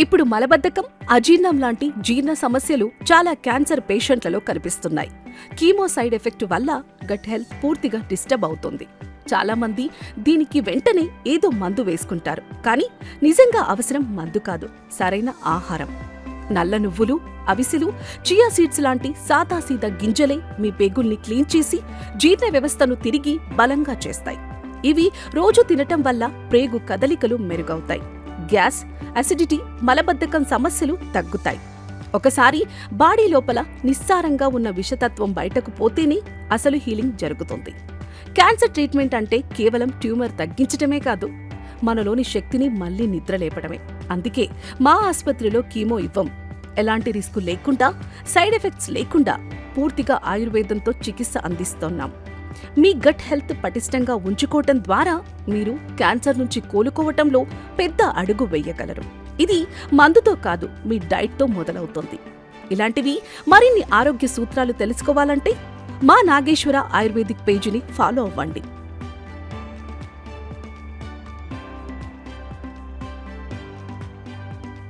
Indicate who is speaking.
Speaker 1: ఇప్పుడు మలబద్ధకం అజీర్ణం లాంటి జీర్ణ సమస్యలు చాలా క్యాన్సర్ పేషెంట్లలో కనిపిస్తున్నాయి. కీమో సైడ్ ఎఫెక్ట్ వల్ల గట్ హెల్త్ పూర్తిగా డిస్టర్బ్ అవుతుంది. చాలామంది దీనికి వెంటనే ఏదో మందు వేసుకుంటారు. కానీ నిజంగా అవసరం మందు కాదు సరైన ఆహారం. నల్ల నువ్వులు అవిసెలు చియా సీడ్స్ లాంటి సాదాసీదా గింజలే మీ పేగుల్ని క్లీన్ చేసి జీర్ణ వ్యవస్థను తిరిగి బలంగా చేస్తాయి. ఇవి రోజు తినటం వల్ల ప్రేగు కదలికలు మెరుగవుతాయి. గ్యాస్ అసిడిటీ మలబద్ధకం సమస్యలు తగ్గుతాయి. ఒకసారి బాడీ లోపల నిస్సారంగా ఉన్న విషతత్వం బయటకు పోతేనే అసలు హీలింగ్ జరుగుతుంది. క్యాన్సర్ ట్రీట్మెంట్ అంటే కేవలం ట్యూమర్ తగ్గించటమే కాదు మనలోని శక్తిని మళ్ళీ నిద్రలేపడమే అందుకే మా ఆసుపత్రిలో కీమో ఇవ్వం. ఎలాంటి రిస్క్ లేకుండా సైడ్ ఎఫెక్ట్స్ లేకుండా పూర్తిగా ఆయుర్వేదంతో చికిత్స అందిస్తున్నాం. మీ గట్ హెల్త్ పటిష్టంగా ఉంచుకోవటం ద్వారా మీరు క్యాన్సర్ నుంచి కోలుకోవటంలో పెద్ద అడుగు వేయగలరు. ఇది మందుతో కాదు మీ డైట్తో మొదలవుతుంది. ఇలాంటివి మరిన్ని ఆరోగ్య సూత్రాలు తెలుసుకోవాలంటే మా నాగేశ్వర ఆయుర్వేదిక్ పేజీని ఫాలో అవ్వండి.